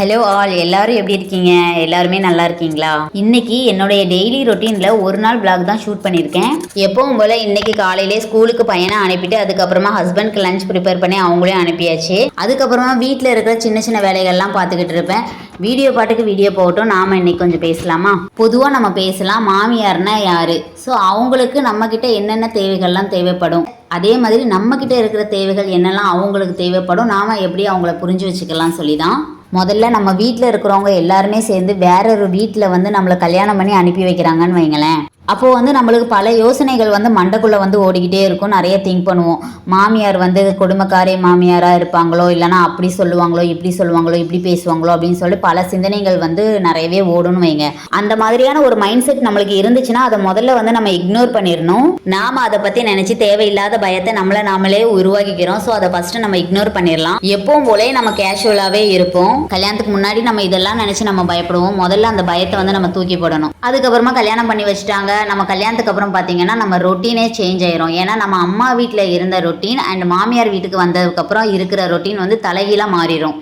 Hello all எல்லாரும் எப்படி இருக்கீங்க? எல்லாருமே நல்லா இருக்கீங்களா? இன்னைக்கு என்னுடைய டெய்லி ரொட்டீனில் ஒரு நாள் பிளாக் தான் ஷூட் பண்ணியிருக்கேன். எப்பவும் போல் இன்னைக்கு காலையிலே ஸ்கூலுக்கு பையனை அனுப்பிட்டு அதுக்கப்புறமா ஹஸ்பண்ட்க்கு லஞ்ச் ப்ரிப்பேர் பண்ணி அவங்களே அனுப்பியாச்சு. அதுக்கப்புறமா வீட்டில் இருக்கிற சின்ன சின்ன வேலைகள்லாம் பார்த்துக்கிட்டு இருப்பேன். வீடியோ பாட்டுக்கு வீடியோ போகட்டும். நாம இன்னைக்கு கொஞ்சம் பேசலாமா? பொதுவாக நம்ம பேசலாம் மாமியார்னா யாரு? ஸோ அவங்களுக்கு நம்ம கிட்ட என்னென்ன தேவைகள்லாம் தேவைப்படும்? அதே மாதிரி நம்ம கிட்ட இருக்கிற தேவைகள் என்னெல்லாம் அவங்களுக்கு தேவைப்படும்? நாம எப்படி அவங்கள புரிஞ்சு வச்சுக்கலாம் சொல்லி தான் முதல்ல நம்ம வீட்டில் இருக்கிறவங்க எல்லாருமே சேர்ந்து வேற ஒரு வீட்டில் வந்து நம்மளை கல்யாணம் பண்ணி அனுப்பி வைக்கிறாங்கன்னு வைங்களேன். அப்போது வந்து நம்மளுக்கு பல யோசனைகள் வந்து மண்டக்குள்ளே வந்து ஓடிக்கிட்டே இருக்கும். நிறைய திங்க் பண்ணுவோம். மாமியார் வந்து கொடுமைக்காரே மாமியாராக இருப்பாங்களோ இல்லைனா அப்படி சொல்லுவாங்களோ இப்படி சொல்லுவாங்களோ இப்படி பேசுவாங்களோ அப்படின்னு சொல்லி பல சிந்தனைகள் வந்து நிறையவே ஓடும்னு வைங்க. அந்த மாதிரியான ஒரு மைண்ட் செட் நம்மளுக்கு இருந்துச்சுன்னா அதை முதல்ல வந்து நம்ம இக்னோர் பண்ணிடணும். நாம அதை பற்றி நினச்சி தேவையில்லாத பயத்தை நம்மளை நாமளே உருவாக்கிக்கிறோம். ஸோ அதை ஃபஸ்ட்டு நம்ம இக்னோர் பண்ணிடலாம். எப்பவும் போலே நம்ம கேஷுவலாகவே இருப்போம். கல்யாணத்துக்கு முன்னாடி நம்ம இதெல்லாம் நினச்சி நம்ம பயப்படுவோம். முதல்ல அந்த பயத்தை வந்து நம்ம தூக்கி போடணும். அதுக்கப்புறமா கல்யாணம் பண்ணி வச்சுட்டாங்க. நம்ம கல்யாணத்துக்கு அப்புறம் பார்த்தீங்கன்னா நம்ம ரொட்டீனே சேஞ்ச் ஆயிரும். ஏன்னா நம்ம அம்மா வீட்டில் இருந்த ரொட்டீன் அண்ட் மாமியார் வீட்டுக்கு வந்ததுக்கப்புறம் இருக்கிற ரொட்டீன் வந்து தலைகீழாக மாறிடும்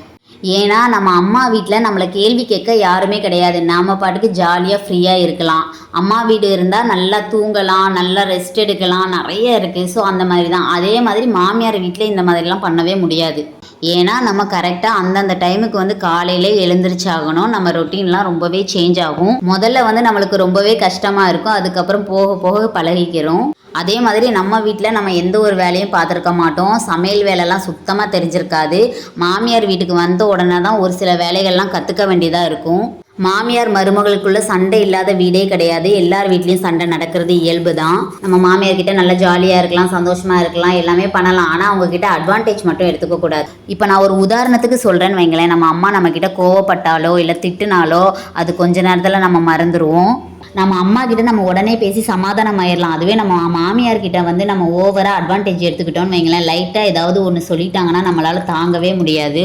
ஏன்னா நம்ம அம்மா வீட்டில் நம்மளை கேள்வி கேட்க யாருமே கிடையாது. நாம் பாட்டுக்கு ஜாலியாக ஃப்ரீயாக இருக்கலாம். அம்மா வீடு இருந்தால் நல்லா தூங்கலாம் நல்லா ரெஸ்ட் எடுக்கலாம் நிறைய இருக்குது ஸோ அந்த மாதிரி தான் அதே மாதிரி மாமியார் வீட்டில் இந்த மாதிரிலாம் பண்ணவே முடியாது. ஏன்னா நம்ம கரெக்டாக அந்தந்த டைமுக்கு வந்து காலையிலே எழுந்திரிச்சாகணும். நம்ம ரொட்டீன்லாம் ரொம்பவே சேஞ்ச் ஆகும். முதல்ல வந்து நம்மளுக்கு ரொம்பவே கஷ்டமாக இருக்கும். அதுக்கப்புறம் போக போக பழகிக்கிறோம். அதே மாதிரி நம்ம வீட்டில் நம்ம எந்த ஒரு வேலையும் பார்த்துருக்க மாட்டோம். சமையல் வேலைலாம் சுத்தமாக தெரிஞ்சிருக்காது. மாமியார் வீட்டுக்கு வந்த உடனே தான் ஒரு சில வேலைகள்லாம் கற்றுக்க வேண்டியதாக இருக்கும். மாமியார் மருமகளுக்குள்ள சண்டை இல்லாத வீடே கிடையாது. எல்லார் வீட்லேயும் சண்டை நடக்கிறது இயல்பு தான் நம்ம மாமியார் கிட்ட நல்லா ஜாலியாக இருக்கலாம் சந்தோஷமாக இருக்கலாம் எல்லாமே பண்ணலாம். ஆனால் அவங்க கிட்ட அட்வான்டேஜ் மட்டும் எடுத்துக்க கூடாது. இப்போ நான் ஒரு உதாரணத்துக்கு சொல்கிறேன்னு வைங்களேன். நம்ம அம்மா நம்ம கிட்ட கோவப்பட்டாலோ இல்லை திட்டுனாலோ அது கொஞ்ச நேரத்தில் நம்ம மறந்துடுவோம் நம்ம அம்மா கிட்ட நம்ம உடனே பேசி சமாதானம் ஆயிடலாம் அதுவே நம்ம மாமியார் கிட்ட வந்து நம்ம ஓவராக அட்வான்டேஜ் எடுத்துக்கிட்டோம்னு வைங்களேன். லைட்டாக ஏதாவது ஒன்று சொல்லிட்டாங்கன்னா நம்மளால தாங்கவே முடியாது.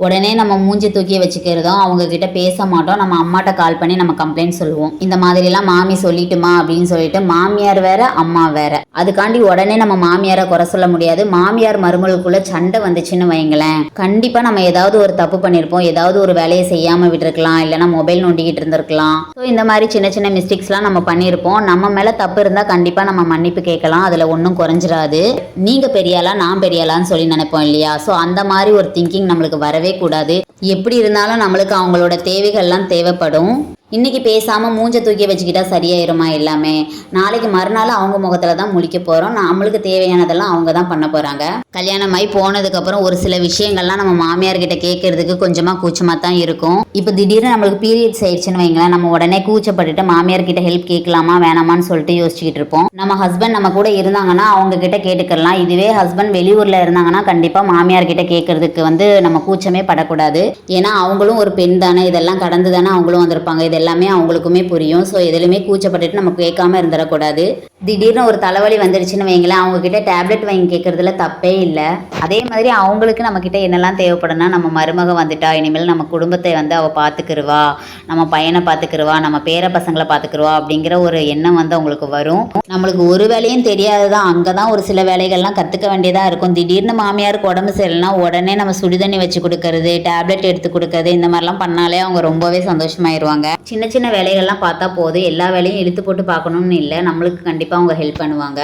உடனே நம்ம மூஞ்சி தூக்கி வச்சுக்கிறதும் அவங்க கிட்ட பேச மாட்டோம். நம்ம அம்மாட்ட கால் பண்ணி நம்ம கம்ப்ளைண்ட் சொல்லுவோம். இந்த மாதிரிலாம் மாமி சொல்லிட்டுமா அப்படின்னு சொல்லிட்டு மாமியார் வேற அம்மா வேற. அதுக்காண்டி உடனே நம்ம மாமியாரை குறை சொல்ல முடியாது. மாமியார் மருமகளுக்குள்ள சண்டை வந்துச்சுன்னு வைங்களேன். கண்டிப்பா நம்ம ஏதாவது ஒரு தப்பு பண்ணியிருப்போம் ஏதாவது ஒரு வேலையை செய்யாம விட்டுருக்கலாம். இல்லைன்னா மொபைல் நோண்டிக்கிட்டு இருந்திருக்கலாம். ஸோ இந்த மாதிரி சின்ன சின்ன மிஸ்டேக்ஸ்லாம் நம்ம பண்ணியிருப்போம் நம்ம மேலே தப்பு இருந்தால் கண்டிப்பாக நம்ம மன்னிப்பு கேட்கலாம். அதில் ஒன்றும் குறைஞ்சிராது. நீங்கள் பெரியாளா நான் பெரியாளான்னு சொல்லி நினைப்போம் இல்லையா? ஸோ அந்த மாதிரி ஒரு திங்கிங் நம்மளுக்கு வரவே கூடாது. எப்படி இருந்தாலும் நம்மளுக்கு அவங்களோட தேவைகள்லாம் தேவைப்படும். இன்னைக்கு பேசாமல் மூஞ்ச தூக்கி வச்சுக்கிட்டா சரியாயிருமா எல்லாமே? நாளைக்கு மறுநாள் அவங்க முகத்தில் தான் முழிக்க போகிறோம் நம்மளுக்கு தேவையானதெல்லாம் அவங்க தான் பண்ண போகிறாங்க கல்யாணம் ஆகி போனதுக்கப்புறம் ஒரு சில விஷயங்கள்லாம் நம்ம மாமியார் கிட்ட கேட்கறதுக்கு கொஞ்சமாக கூச்சமாக தான் இருக்கும். இப்போ திடீர்னு நம்மளுக்கு பீரியட்ஸ் ஆயிடுச்சுன்னு வைங்களேன். நம்ம உடனே கூச்சப்பட்டுட்டு மாமியார்கிட்ட ஹெல்ப் கேட்கலாமா வேணாமான்னு சொல்லிட்டு யோசிச்சுக்கிட்டு இருப்போம். நம்ம ஹஸ்பண்ட் நம்ம கூட இருந்தாங்கன்னா அவங்க கிட்ட கேட்டுக்கலாம். இதுவே ஹஸ்பண்ட் வெளியூரில் இருந்தாங்கன்னா கண்டிப்பாக மாமியார் கிட்ட கேட்கறதுக்கு வந்து நம்ம கூச்சமே படக்கூடாது. ஏன்னா அவங்களும் ஒரு பெண் தானே. இதெல்லாம் கடந்து தானே அவங்களும் வந்திருப்பாங்க. இதெல்லாம் எல்லாமே அவங்களுக்குமே புரியும். ஸோ எதுலையுமே கூச்சப்பட்டுட்டு நம்ம கேட்காம இருந்துடக்கூடாது. திடீர்னு ஒரு தலைவலி வந்துடுச்சுன்னு வைங்களேன் அவங்கக்கிட்ட டேப்லெட் வாங்கி கேட்குறதுல தப்பே இல்லை. அதே மாதிரி அவங்களுக்கு நம்மக்கிட்ட என்னெல்லாம் தேவைப்படும்னா நம்ம மருமக வந்துட்டா இனிமேல் நம்ம குடும்பத்தை வந்து அவள் பார்த்துக்கிருவா நம்ம பையனை பார்த்துக்கிருவா நம்ம பேர பசங்களை பார்த்துக்கிருவா அப்படிங்கிற ஒரு எண்ணம் வந்து அவங்களுக்கு வரும். நம்மளுக்கு ஒரு வேலையும் தெரியாது தான் அங்கே தான் ஒரு சில வேலைகள்லாம் கற்றுக்க வேண்டியதாக இருக்கும். திடீர்னு மாமியாருக்கு உடம்பு சரியில்லைனா உடனே நம்ம சுடுதண்ணி வச்சு கொடுக்கறது டேப்லெட் எடுத்து கொடுக்கறது இந்த மாதிரிலாம் பண்ணாலே அவங்க ரொம்பவே சந்தோஷமாயிருவாங்க. சின்ன சின்ன வேலைகள்லாம் பார்த்தா போதும். எல்லா வேலையும் இழுத்து போட்டு பார்க்கணும்னு இல்லை. நம்மளுக்கு கண்டிப்பாக அவங்க ஹெல்ப் பண்ணுவாங்க.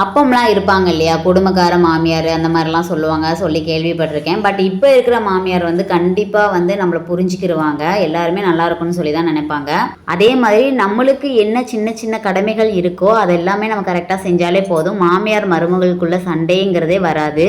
அப்பம்லாம் இருப்பாங்க இல்லையா? குடும்பக்கார மாமியார் அந்த மாதிரிலாம் சொல்லுவாங்க. சொல்லி கேள்விப்பட்டிருக்கேன். பட் இப்போ இருக்கிற மாமியார் வந்து கண்டிப்பாக வந்து நம்மளை புரிஞ்சுக்கிடுவாங்க எல்லாருமே நல்லா இருக்கும்னு சொல்லி தான் நினைப்பாங்க. அதே மாதிரி நம்மளுக்கு என்ன சின்ன சின்ன கடமைகள் இருக்கோ அது எல்லாமே நம்ம கரெக்டாக செஞ்சாலே போதும். மாமியார் மருமகளுக்குள்ள சண்டைங்கிறதே வராது.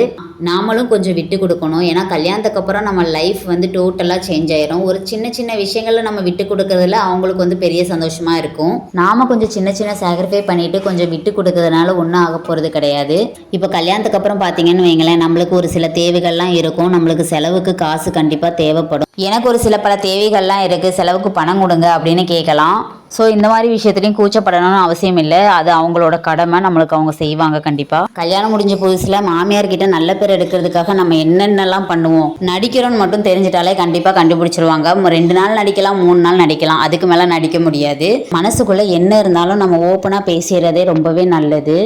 நாமளும் கொஞ்சம் விட்டு கொடுக்கணும். ஏன்னா கல்யாணத்துக்கு அப்புறம் நம்ம லைஃப் வந்து டோட்டலாக சேஞ்ச் ஆயிரும். ஒரு சின்ன சின்ன விஷயங்களில் நம்ம விட்டு கொடுக்கறதுல அவங்களுக்கு வந்து பெரிய சந்தோஷமாக இருக்கும். நாம கொஞ்சம் சின்ன சின்ன சாக்ரிஃபை பண்ணிட்டு கொஞ்சம் விட்டு கொடுக்கறதுனால ஒன்றும் ஆக போகிறது கிடையாது. இப்போ கல்யாணத்துக்கு அப்புறம் பார்த்தீங்கன்னு வைங்களேன் நம்மளுக்கு ஒரு சில தேவைகள்லாம் இருக்கும். நம்மளுக்கு செலவுக்கு காசு கண்டிப்பாக தேவைப்படும். எனக்கு ஒரு சில பல தேவைகள்லாம் இருக்குது செலவுக்கு பணம் கொடுங்க அப்படின்னு கேட்கலாம். ஸோ இந்த மாதிரி விஷயத்துலையும் கூச்சப்படணும்னு அவசியம் இல்லை. அது அவங்களோட கடமை. நம்மளுக்கு அவங்க செய்வாங்க கண்டிப்பாக கல்யாணம் முடிஞ்ச புதுசில் மாமியார் கிட்ட நல்ல பேர் எடுக்கிறதுக்காக நம்ம என்னென்னலாம் பண்ணுவோம்? நடிக்கிறோன்னு மட்டும் தெரிஞ்சிட்டாலே கண்டிப்பாக கண்டுபிடிச்சிருவாங்க. ரெண்டு நாள் நடிக்கலாம் மூணு நாள் நடிக்கலாம். அதுக்கு மேலே நடிக்க முடியாது. மனசுக்குள்ளே என்ன இருந்தாலும் நம்ம ஓப்பனாக பேசிடுறதே ரொம்பவே நல்லது.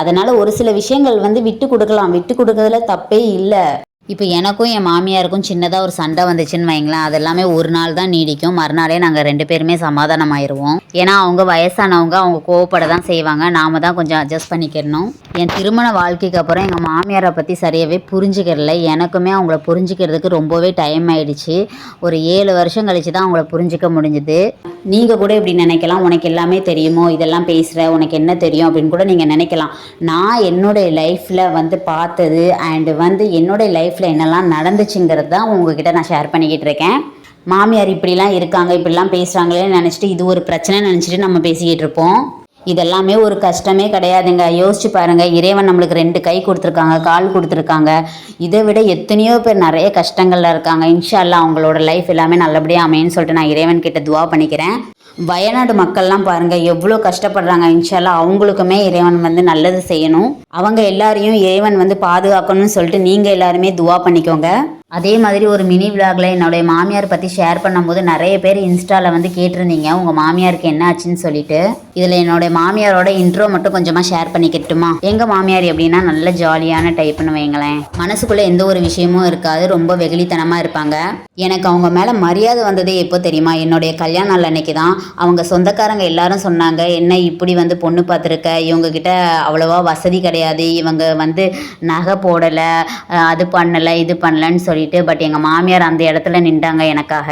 அதனால் ஒரு சில விஷயங்கள் வந்து விட்டு கொடுக்கலாம். விட்டு கொடுக்கறதுல தப்பே இல்லை. இப்போ எனக்கும் என் மாமியாருக்கும் சின்னதாக ஒரு சண்டை வந்துச்சுன்னு வைங்களேன். அது எல்லாமே ஒரு நாள் தான் நீடிக்கும். மறுநாளே நாங்கள் ரெண்டு பேருமே சமாதானம் ஆயிடுவோம் ஏன்னா அவங்க வயசானவங்க அவங்க கோவப்பட தான் செய்வாங்க. நாம தான் கொஞ்சம் அட்ஜஸ்ட் பண்ணிக்கிறணும் என் திருமண வாழ்க்கைக்கு அப்புறம் எங்கள் மாமியாரை பற்றி சரியாகவே புரிஞ்சுக்கிறல. எனக்குமே அவங்கள புரிஞ்சுக்கிறதுக்கு ரொம்பவே டைம் ஆயிடுச்சு. ஒரு ஏழு வருஷம் கழிச்சு தான் அவங்கள புரிஞ்சுக்க முடிஞ்சுது. நீங்கள் கூட இப்படி நினைக்கலாம். உனக்கு எல்லாமே தெரியுமோ? இதெல்லாம் பேசுகிற உனக்கு என்ன தெரியும்? அப்படின்னு கூட நீங்கள் நினைக்கலாம். நான் என்னுடைய லைஃப்பில் வந்து பார்த்தது அண்டு வந்து என்னுடைய லைஃப் லைஃப்பில் என்னெல்லாம் நடந்துச்சுங்கிறது தான் உங்ககிட்ட நான் ஷேர் பண்ணிக்கிட்டு இருக்கேன். மாமியார் இப்படிலாம் இருக்காங்க இப்படிலாம் பேசுகிறாங்களேன்னு நினச்சிட்டு இது ஒரு பிரச்சனை நினச்சிட்டு நம்ம பேசிக்கிட்டு இருப்போம். இதெல்லாமே ஒரு கஷ்டமே கிடையாதுங்க. யோசிச்சு பாருங்க இறைவன் நம்மளுக்கு ரெண்டு கை கொடுத்துருக்காங்க கால் கொடுத்துருக்காங்க. இதை விட எத்தனையோ பேர் நிறைய கஷ்டங்கள்ல இருக்காங்க. இன்ஷா அல்லாஹ் அவங்களோட லைஃப் எல்லாமே நல்லபடியாக அமையன்னு சொல்லிட்டு நான் இறைவன் கிட்ட துவா பண்ணிக்கிறேன். வயநாடு மக்கள்லாம் பாருங்க எவ்வளோ கஷ்டப்படுறாங்க. இன்ஷால்லாம் அவங்களுக்குமே இறைவன் வந்து நல்லது செய்யணும். அவங்க எல்லாரையும் இறைவன் வந்து பாதுகாக்கணும்னு சொல்லிட்டு நீங்கள் எல்லாருமே துவா பண்ணிக்கோங்க. அதே மாதிரி ஒரு மினி விளாகில் என்னுடைய மாமியார் பற்றி ஷேர் பண்ணும்போது நிறைய பேர் இன்ஸ்டாவில் வந்து கேட்டிருந்தீங்க. உங்கள் மாமியாருக்கு என்ன ஆச்சுன்னு சொல்லிட்டு. இதில் என்னுடைய மாமியாரோட இன்ட்ரோ மட்டும் கொஞ்சமாக ஷேர் பண்ணிக்கட்டுமா? எங்கள் மாமியார் எப்படின்னா நல்ல ஜாலியான டைப்னு வைங்களேன். மனசுக்குள்ளே எந்த ஒரு விஷயமும் இருக்காது. ரொம்ப வெகுளித்தனமாக இருப்பாங்க. எனக்கு அவங்க மேலே மரியாதை வந்ததே எப்போ தெரியுமா? என்னுடைய கல்யாண நாள் அன்னைக்கு தான் அவங்க சொந்தக்காரங்க எல்லாரும் சொன்னாங்க என்ன இப்படி வந்து பொண்ணு பார்த்துருக்க? இவங்கக்கிட்ட அவ்வளோவா வசதி கிடையாது. இவங்க வந்து நகை போடலை அது பண்ணலை இது பண்ணலன்னு சொல்லிட்டு பட் எங்கள் மாமியார் அந்த இடத்துல நின்றாங்க எனக்காக.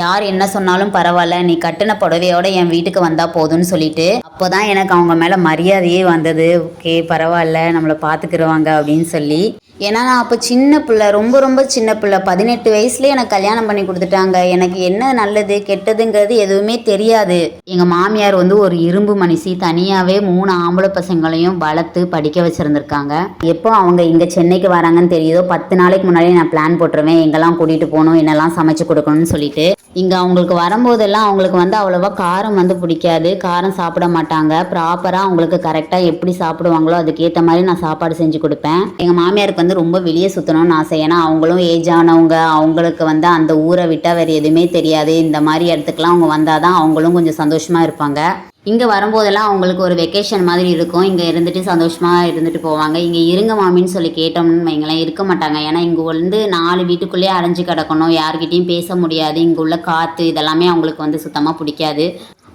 யார் என்ன சொன்னாலும் பரவாயில்ல நீ கட்டின புடவையோட என் வீட்டுக்கு வந்தால் போதும்னு சொல்லிட்டு அப்போ தான் எனக்கு அவங்க மேலே மரியாதையே வந்தது. ஓகே பரவாயில்ல நம்மளை பார்த்துக்கிருவாங்க அப்படின்னு சொல்லி. ஏன்னா நான் அப்போ சின்ன பிள்ளை ரொம்ப ரொம்ப சின்ன பிள்ளை. பதினெட்டு வயசுலேயே எனக்கு கல்யாணம் பண்ணி கொடுத்துட்டாங்க. எனக்கு என்ன நல்லது கெட்டதுங்கிறது எதுவுமே தெரியாது. எங்கள் மாமியார் வந்து ஒரு இரும்பு மனுஷி. தனியாகவே மூணு ஆம்பளை பசங்களையும் வளர்த்து படிக்க வச்சுருந்துருக்காங்க. எப்போ அவங்க இங்கே சென்னைக்கு வராங்கன்னு தெரியுதோ பத்து நாளைக்கு முன்னாடியே நான் பிளான் போட்டுருவேன். எங்கெல்லாம் கூட்டிகிட்டு போகணும் என்னெல்லாம் சமைச்சு கொடுக்கணும்னு சொல்லிட்டு. இங்கே அவங்களுக்கு வரும்போதெல்லாம் அவங்களுக்கு வந்து அவ்வளோவா காரம் வந்து பிடிக்காது. காரம் சாப்பிட மாட்டாங்க. ப்ராப்பராக அவங்களுக்கு கரெக்டாக எப்படி சாப்பிடுவாங்களோ அதுக்கேற்ற மாதிரி நான் சாப்பாடு செஞ்சு கொடுப்பேன். எங்கள் மாமியாருக்கு வந்து ரொம்ப வெளியே சுற்றணும்னு ஆசை. ஏன்னா அவங்களும் ஏஜ் ஆனவங்க அவங்களுக்கு வந்து அந்த ஊரை விட்டால் வேறு எதுவுமே தெரியாது. இந்த மாதிரி இடத்துக்குலாம் அவங்க வந்தால் தான் அவங்களும் கொஞ்சம் சந்தோஷமாக இருப்பாங்க. இங்கே வரும்போதெல்லாம் அவங்களுக்கு ஒரு வெக்கேஷன் மாதிரி இருக்கும். இங்கே இருந்துட்டு சந்தோஷமாக இருந்துட்டு போவாங்க. இங்கே இருங்க மாமின்னு சொல்லி கேட்டோம்னு வைங்களேன் இருக்க மாட்டாங்க. ஏன்னா இங்கே வந்து நாலு வீட்டுக்குள்ளேயே அடைஞ்சு கிடக்கணும். யார்கிட்டையும் பேச முடியாது. இங்கே உள்ள காற்று இதெல்லாமே அவங்களுக்கு வந்து சுத்தமாக பிடிக்காது.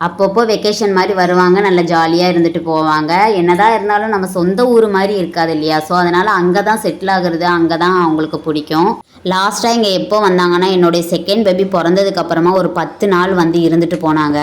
அப்பப்போ வெக்கேஷன் மாதிரி வருவாங்க நல்லா ஜாலியாக இருந்துட்டு போவாங்க. என்னதான் இருந்தாலும் நம்ம சொந்த ஊர் மாதிரி இருக்காது இல்லையா? ஸோ அதனால் அங்கே தான் செட்டில் ஆகுறது அங்கே தான் அவங்களுக்கு பிடிக்கும். லாஸ்ட்டாக இங்கே எப்போ வந்தாங்கன்னா என்னுடைய செகண்ட் பேபி பிறந்ததுக்கப்புறமா ஒரு பத்து நாள் வந்து இருந்துட்டு போனாங்க.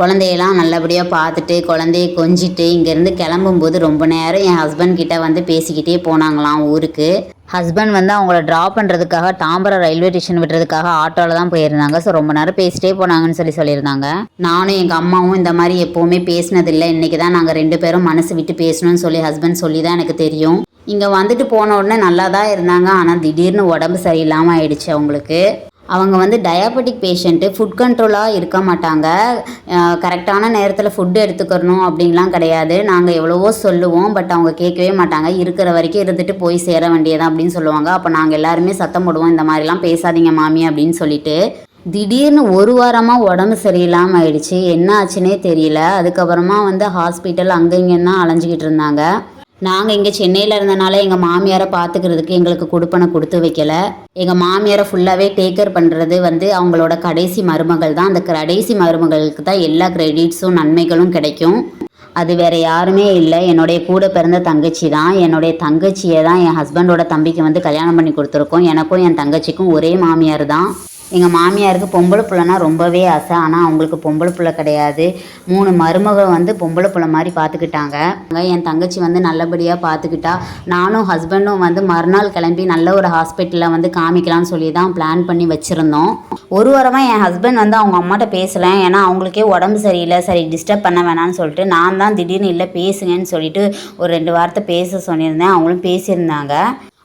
குழந்தையெல்லாம் நல்லபடியாக பார்த்துட்டு குழந்தைய கொஞ்சிட்டு இங்கேருந்து கிளம்பும்போது ரொம்ப நேரம் என் ஹஸ்பண்ட் கிட்ட வந்து பேசிக்கிட்டே போனாங்களாம் ஊருக்கு. ஹஸ்பண்ட் வந்து அவங்கள ட்ராப் பண்ணுறதுக்காக தாம்பரம் ரயில்வே ஸ்டேஷன் விடுறதுக்காக ஆட்டோவில் தான் போயிருந்தாங்க. ஸோ ரொம்ப நேரம் பேசிட்டே போனாங்கன்னு சொல்லி சொல்லியிருந்தாங்க. நானும் எங்கள் அம்மாவும் இந்த மாதிரி எப்போவுமே பேசினதில்லை. இன்றைக்கி தான் நாங்கள் ரெண்டு பேரும் மனசு விட்டு பேசணும்னு சொல்லி ஹஸ்பண்ட் சொல்லி தான் எனக்கு தெரியும். இங்கே வந்துட்டு போன உடனே நல்லா தான் இருந்தாங்க. ஆனால் திடீர்னு உடம்பு சரியில்லாமல் ஆயிடுச்சு அவங்களுக்கு. அவங்க வந்து டயாபெட்டிக் பேஷண்ட்டு ஃபுட் கண்ட்ரோலாக இருக்க மாட்டாங்க. கரெக்டான நேரத்தில் ஃபுட்டு எடுத்துக்கணும் அப்படின்லாம் கிடையாது. நாங்கள் எவ்வளவோ சொல்லுவோம் பட் அவங்க கேட்கவே மாட்டாங்க. இருக்கிற வரைக்கும் இருந்துட்டு போய் சேர வேண்டியதான் அப்படின்னு சொல்லுவாங்க. அப்போ நாங்கள் எல்லாருமே சத்தம் போடுவோம் இந்த மாதிரிலாம் பேசாதீங்க மாமி அப்படின்னு சொல்லிட்டு. திடீர்னு ஒரு வாரமாக உடம்பு சரியில்லாமல் ஆயிடுச்சு. என்ன ஆச்சுன்னே தெரியல. அதுக்கப்புறமா வந்து ஹாஸ்பிட்டல் அங்கே இங்கேன்னா தான் அலைஞ்சிக்கிட்டு இருந்தாங்க. நாங்கள் இங்கே சென்னையில் இருந்தனால எங்கள் மாமியாரை பார்த்துக்கிறதுக்கு எங்களுக்கு கொடுப்பனை கொடுத்து வைக்கல. எங்கள் மாமியாரை ஃபுல்லாகவே டேக்கர் பண்ணுறது வந்து அவங்களோட கடைசி மருமகள் தான். அந்த கடைசி மருமகளுக்கு தான் எல்லா கிரெடிட்ஸும் நன்மைகளும் கிடைக்கும். அது வேற யாருமே இல்லை. என்னுடைய கூட பிறந்த தங்கச்சி தான். என்னுடைய தங்கச்சியை தான் என் ஹஸ்பண்டோட தம்பிக்கு வந்து கல்யாணம் பண்ணி கொடுத்துருக்கோம். எனக்கும் என் தங்கச்சிக்கும் ஒரே மாமியார் தான். எங்கள் மாமியாருக்கு பொம்பளை பிள்ளைனா ரொம்பவே ஆசை. ஆனால் அவங்களுக்கு பொம்பளை பிள்ளை கிடையாது. மூணு மருமக வந்து பொம்பளை பிள்ளை மாதிரி பார்த்துக்கிட்டாங்க என் தங்கச்சி வந்து நல்லபடியாக பார்த்துக்கிட்டா நானும் ஹஸ்பண்டும் வந்து மறுநாள் கிளம்பி நல்ல ஒரு ஹாஸ்பிட்டலில் வந்து காமிக்கலாம்னு சொல்லி தான் பிளான் பண்ணி வச்சுருந்தோம். ஒரு வாரமாக என் ஹஸ்பண்ட் வந்து அவங்க அம்மாட்ட பேசலை. ஏன்னா அவங்களுக்கே உடம்பு சரியில்லை. சரி டிஸ்டர்ப் பண்ண வேணாம்னு சொல்லிட்டு நான் தான் திடீர்னு இல்லை பேசுங்கன்னு சொல்லிட்டு ஒரு ரெண்டு வார்த்தை பேச சொல்லியிருந்தேன் அவங்களும் பேசியிருந்தாங்க.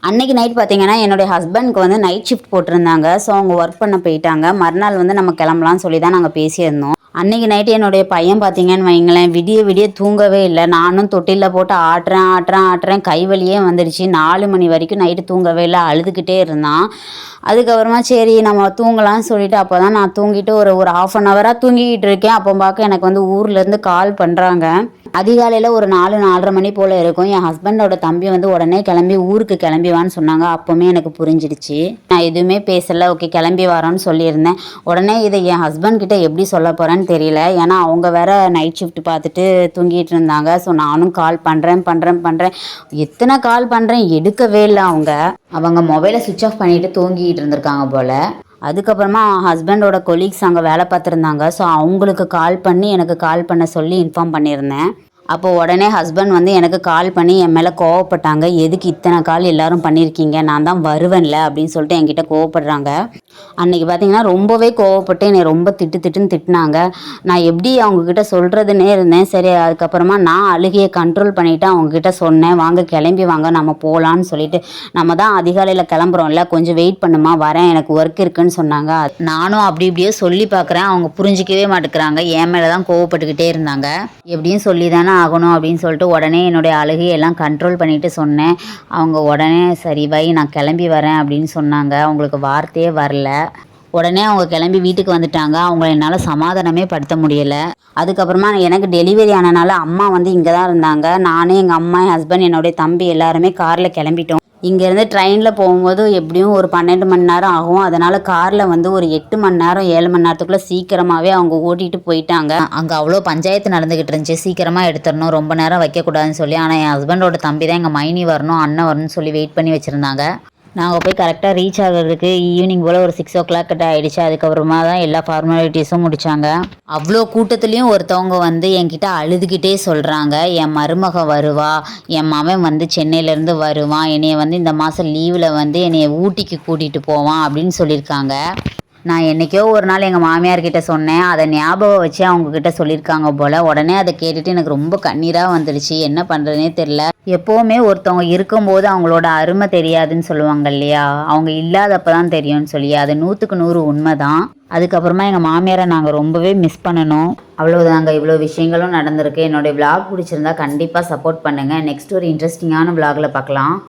அன்னைக்கு நைட் பார்த்தீங்கன்னா என்னுடைய ஹஸ்பண்ட்க்கு வந்து நைட் ஷிஃப்ட் போட்டிருந்தாங்க. ஸோ அவங்க ஒர்க் பண்ண போயிட்டாங்க. மறுநாள் வந்து நம்ம கிளம்பலாம்னு சொல்லி தான் நாங்கள் பேசியிருந்தோம். அன்னைக்கு நைட்டு என்னுடைய பையன் பார்த்தீங்கன்னு வைங்களேன் விடிய விடிய தூங்கவே இல்லை. நானும் தொட்டிலில் போட்டு ஆட்டுறேன் ஆட்டுறேன் ஆட்டுறேன். கை வலியே வந்துடுச்சு நாலு மணி வரைக்கும் நைட்டு தூங்கவே இல்லை. அழுதுகிட்டே இருந்தான். அதுக்கப்புறமா சரி நம்ம தூங்கலாம்னு சொல்லிட்டு அப்போ தான் நான் தூங்கிட்டு ஒரு ஒரு ஆஃப் அன் ஹவராக தூங்கிக்கிட்டு இருக்கேன். அப்போ பார்க்க எனக்கு வந்து ஊர்லேருந்து கால் பண்ணுறாங்க அதிகாலையில் ஒரு நாலு நாலரை மணி போல் இருக்கும். என் ஹஸ்பண்டோட தம்பி வந்து உடனே கிளம்பி ஊருக்கு கிளம்பி வான்னு சொன்னாங்க. அப்போவுமே எனக்கு புரிஞ்சிடுச்சு. நான் எதுவுமே பேசலை. ஓகே கிளம்பி வரோன்னு சொல்லியிருந்தேன். உடனே இதை என் ஹஸ்பண்ட் கிட்ட எப்படி சொல்ல போகிறேன்னு தெரியல. ஏன்னா அவங்க வேற நைட் ஷிஃப்ட் பார்த்துட்டு தூங்கிட்டு இருந்தாங்க. ஸோ நானும் கால் பண்ணுறேன் பண்ணுறேன் பண்ணுறேன் எத்தனை கால் பண்ணுறேன் எடுக்கவே இல்லை அவங்க. அவங்க மொபைலை சுவிட்ச் ஆஃப் பண்ணிட்டு தூங்கிட்டு இருந்திருக்காங்க போல். அதுக்கப்புறமா ஹஸ்பண்டோட கொலீக்ஸ் அங்கே வேலை பார்த்துருந்தாங்க. ஸோ அவங்களுக்கு கால் பண்ணி எனக்கு கால் பண்ண சொல்லி இன்ஃபார்ம் பண்ணியிருந்தேன். அப்போ உடனே ஹஸ்பண்ட் வந்து எனக்கு கால் பண்ணி என் மேலே கோவப்பட்டாங்க. எதுக்கு இத்தனை கால் எல்லாரும் பண்ணியிருக்கீங்க நான் தான் வருவேன்ல அப்படின்னு சொல்லிட்டு என்கிட்ட கோவப்படுறாங்க. அன்னைக்கு பார்த்தீங்கன்னா ரொம்பவே கோவப்பட்டு என்னை ரொம்ப திட்டு திட்டுன்னு திட்டினாங்க. நான் எப்படி அவங்கக்கிட்ட சொல்கிறதுனே இருந்தேன். சரி அதுக்கப்புறமா நான் அழுகையை கண்ட்ரோல் பண்ணிவிட்டு அவங்கக்கிட்ட சொன்னேன். வாங்க கிளம்பி வாங்க. நம்ம போகலான்னு சொல்லிட்டு நம்ம தான் அதிகாலையில் கிளம்புறோம்ல. கொஞ்சம் வெயிட் பண்ணுமா? வரேன். எனக்கு ஒர்க் இருக்குன்னு சொன்னாங்க. நானும் அப்படி இப்படியே சொல்லி பார்க்குறேன் அவங்க புரிஞ்சிக்கவே மாட்டேங்கிறாங்க. என் மேலே தான் கோவப்பட்டுக்கிட்டே இருந்தாங்க. எப்படியும் சொல்லி தானே ஆகணும் அப்படின்னு சொல்லிட்டு உடனே என்னுடைய அழுகையெல்லாம் கண்ட்ரோல் பண்ணிட்டு சொன்னேன். அவங்க உடனே சரி வை நான் கிளம்பி வரேன் அப்படின்னு சொன்னாங்க. அவங்களுக்கு வார்த்தையே வரல. உடனே அவங்க கிளம்பி வீட்டுக்கு வந்துட்டாங்க. அவங்கள என்னால் சமாதானமே படுத்த முடியலை. அதுக்கப்புறமா எனக்கு டெலிவரி ஆனனால அம்மா வந்து இங்கே தான் இருந்தாங்க. நானே எங்கள் அம்மா என் ஹஸ்பண்ட் என்னுடைய தம்பி எல்லாருமே காரில் கிளம்பிட்டோம். இங்கேருந்து ட்ரெயினில் போகும்போது எப்படியும் ஒரு பன்னெண்டு மணி நேரம் ஆகும். அதனால் காரில் வந்து ஒரு எட்டு மணி நேரம் ஏழு மணி நேரத்துக்குள்ளே சீக்கிரமாகவே அவங்க ஓட்டிகிட்டு போயிட்டாங்க. அங்கே அவ்வளோ பஞ்சாயத்து நடந்துக்கிட்டு இருந்துச்சு. சீக்கிரமாக எடுத்துடணும் ரொம்ப நேரம் வைக்கக்கூடாதுன்னு சொல்லி. ஆனால் என் ஹஸ்பண்டோட தம்பி தான் எங்கள் மைனி வரணும் அண்ணன் வரணும்னு சொல்லி வெயிட் பண்ணி வச்சுருந்தாங்க. நாங்கள் போய் கரெக்டாக ரீச் ஆகிறதுக்கு ஈவினிங் போல் ஒரு சிக்ஸ் ஓ கிளாக் கிட்ட ஆகிடுச்சு அதுக்கப்புறமா தான் எல்லா ஃபார்மாலிட்டிஸும் முடித்தாங்க அவ்வளோ கூட்டத்துலேயும் ஒருத்தவங்க வந்து என்கிட்ட அழுதுகிட்டே சொல்கிறாங்க என் மருமக வருவா. என் மாமன் வந்து சென்னையிலேருந்து வருவான். என்னைய வந்து இந்த மாதம் லீவில் வந்து என்னைய ஊட்டிக்கு கூட்டிகிட்டு போவான் அப்படின்னு சொல்லியிருக்காங்க. நான் என்றைக்கோ ஒரு நாள் எங்கள் மாமியார் கிட்ட சொன்னேன். அதை ஞாபகம் வச்சு அவங்க கிட்ட சொல்லியிருக்காங்க போல். உடனே அதை கேட்டுட்டு எனக்கு ரொம்ப கண்ணீராக வந்துடுச்சு. என்ன பண்ணுறதுனே தெரில எப்போவுமே ஒருத்தவங்க இருக்கும்போது அவங்களோட அருமை தெரியாதுன்னு சொல்லுவாங்க இல்லையா? அவங்க இல்லாதப்ப தான் தெரியும்னு சொல்லி. அது நூற்றுக்கு நூறு உண்மை தான் அதுக்கப்புறமா எங்கள் மாமியாரை நாங்கள் ரொம்பவே மிஸ் பண்ணணும். அவ்வளோதாங்க இவ்வளோ விஷயங்களும் நடந்திருக்கு. என்னுடைய விளாக் பிடிச்சிருந்தா கண்டிப்பாக சப்போர்ட் பண்ணுங்கள் நெக்ஸ்ட் ஒரு இன்ட்ரெஸ்டிங்கான விளாகில் பார்க்கலாம்.